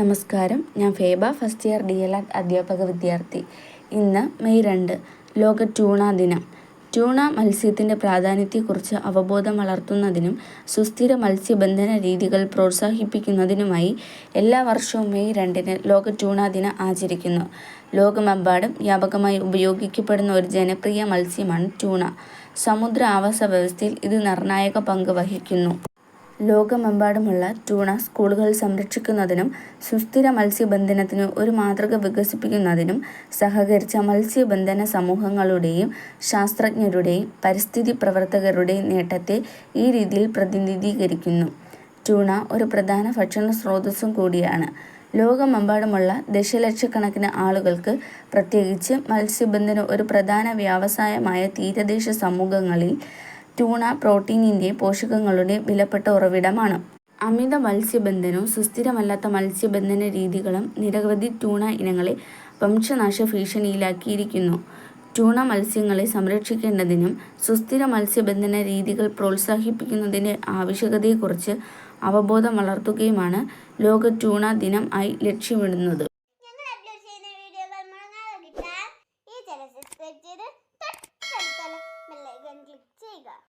നമസ്കാരം. ഞാൻ Feba first year D L art അധ്യാപക വിദ്യാർത്ഥി. ഇന്ന് മെയ് രണ്ട് ലോക ട്യൂണ ദിനം. ട്യൂണ മത്സ്യത്തിന്റെ പ്രാധാന്യത്തെക്കുറിച്ച് അവബോധം വളർത്തുന്നതിനും സുസ്ഥിര മത്സ്യബന്ധന രീതികൾ പ്രോത്സാഹിപ്പിക്കുന്നതിനുമായി എല്ലാ വർഷവും മെയ് രണ്ടിന് ലോക ട്യൂണ ദിനം ആചരിക്കുന്നു. ലോകമെമ്പാടും വ്യാപകമായി ഉപയോഗിക്കപ്പെടുന്ന ഒരു ജനപ്രിയ മത്സ്യമാണ് ട്യൂണ. സമുദ്ര ആവാസ വ്യവസ്ഥയിൽ ഇത് നിർണായക പങ്ക് വഹിക്കുന്നു. ലോകമെമ്പാടുമുള്ള ട്യൂണ സ്കൂളുകൾ സംരക്ഷിക്കുന്നതിനും സുസ്ഥിര മത്സ്യബന്ധനത്തിന് ഒരു മാതൃക വികസിപ്പിക്കുന്നതിനും സഹകരിച്ച മത്സ്യബന്ധന സമൂഹങ്ങളുടെയും ശാസ്ത്രജ്ഞരുടെയും പരിസ്ഥിതി പ്രവർത്തകരുടെയും നേട്ടത്തെ ഈ രീതിയിൽ പ്രതിനിധീകരിക്കുന്നു. ട്യൂണ ഒരു പ്രധാന ഭക്ഷണ സ്രോതസ്സും കൂടിയാണ്. ലോകമെമ്പാടുമുള്ള ദശലക്ഷക്കണക്കിന് ആളുകൾക്ക്, പ്രത്യേകിച്ച് മത്സ്യബന്ധനം ഒരു പ്രധാന വ്യവസായമായ തീരദേശ സമൂഹങ്ങളിൽ, ട്യൂണ പ്രോട്ടീനിന്റെ പോഷകങ്ങളുടെ വിലപ്പെട്ട ഉറവിടമാണ്. അമിത മത്സ്യബന്ധനവും സുസ്ഥിരമല്ലാത്ത മത്സ്യബന്ധന രീതികളും നിരവധി ട്യൂണ ഇനങ്ങളെ വംശനാശ ഭീഷണിയിലാക്കിയിരിക്കുന്നു. ട്യൂണ മത്സ്യങ്ങളെ സംരക്ഷിക്കേണ്ടതിനും സുസ്ഥിര മത്സ്യബന്ധന രീതികൾ പ്രോത്സാഹിപ്പിക്കുന്നതിന്റെ ആവശ്യകതയെക്കുറിച്ച് അവബോധം വളർത്തുകയുമാണ് ലോക ട്യൂണ ദിനം ആയി ലക്ഷ്യമിടുന്നത്.